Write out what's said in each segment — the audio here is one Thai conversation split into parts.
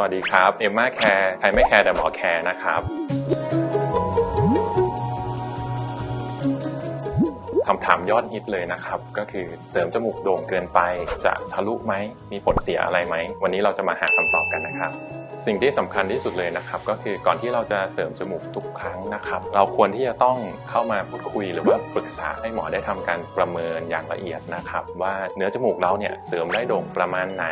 สวัสดีครับ เอมมาแคร์ใครไม่แคร์แต่หมอแคร์นะครับ คำถามยอดฮิตเลยนะครับ ก็คือเสริมจมูกโด่งเกินไป จะทะลุไหมมีผลเสียอะไรไหม วันนี้เราจะมาหาคำตอบกันนะครับ สิ่งที่สำคัญที่สุดเลยนะครับ ก็คือก่อนที่เราจะเสริมจมูกทุกครั้งนะครับ เราควรที่จะต้องเข้ามาพูดคุยหรือว่าปรึกษาให้หมอได้ทำการประเมินอย่างละเอียดนะครับ ว่าเนื้อจมูกเราเนี่ยเสริมได้โด่งประมาณไหน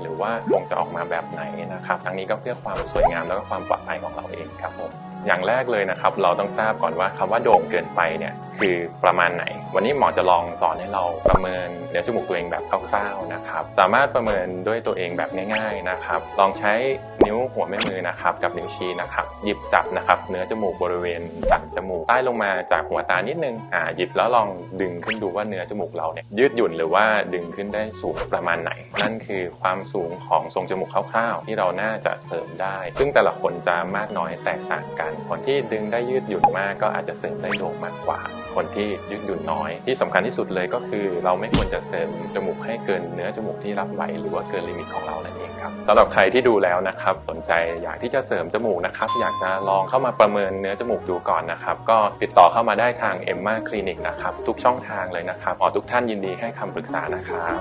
หรือว่าทรงจะออกมาแบบไหนนะครับทั้งนี้ก็เพื่อความสวยงามแล้วก็ความปลอดภัยของเราเองครับผม อย่างแรกเลยนะครับ เราต้องทราบก่อนว่าคำว่าโด่งเกินไปเนี่ยคือประมาณไหน วันนี้หมอจะลองสอนให้เราประเมินเนื้อจมูกตัวเองแบบคร่าวๆนะครับ สามารถประเมินด้วยตัวเองแบบง่าย ๆนะครับ ลองใช้ นิ้วหัวแม่มือนะครับกับนิ้วชี้นะครับหยิบจับนะครับเนื้อจมูกบริเวณสันจมูกใต้ลงมาจากหัวตานิดนึงอ่าหยิบแล้วลองดึงขึ้นดูว่าเนื้อจมูกเราเนี่ยยืดหยุ่นหรือว่าดึงขึ้นได้สูงประมาณไหน นั่นคือความสูงของทรงจมูกคร่าวๆ ที่เราน่าจะเสริมได้ ซึ่งแต่ละคนจะมากน้อยแตกต่างกัน คนที่ดึงได้ยืดหยุ่นมากก็อาจจะเสริมได้โด่งมากกว่า คนที่ยืดหยุ่นน้อย ที่สำคัญที่สุดเลยก็คือ เราไม่ควรจะเสริมจมูกให้เกินเนื้อจมูกที่รับไหวหรือว่าเกินลิมิตของเรานั่นเองครับสำหรับใครที่ดูแล้วนะครับสนใจอยากที่จะเสริมจมูกนะครับ อยากจะลองเข้ามาประเมินเนื้อจมูกดูก่อนนะครับ ก็ติดต่อเข้ามาได้ทางเอ็มมาคลินิกนะครับทุกช่องทางเลยนะครับหมอทุกท่านยินดีให้คำปรึกษานะครับ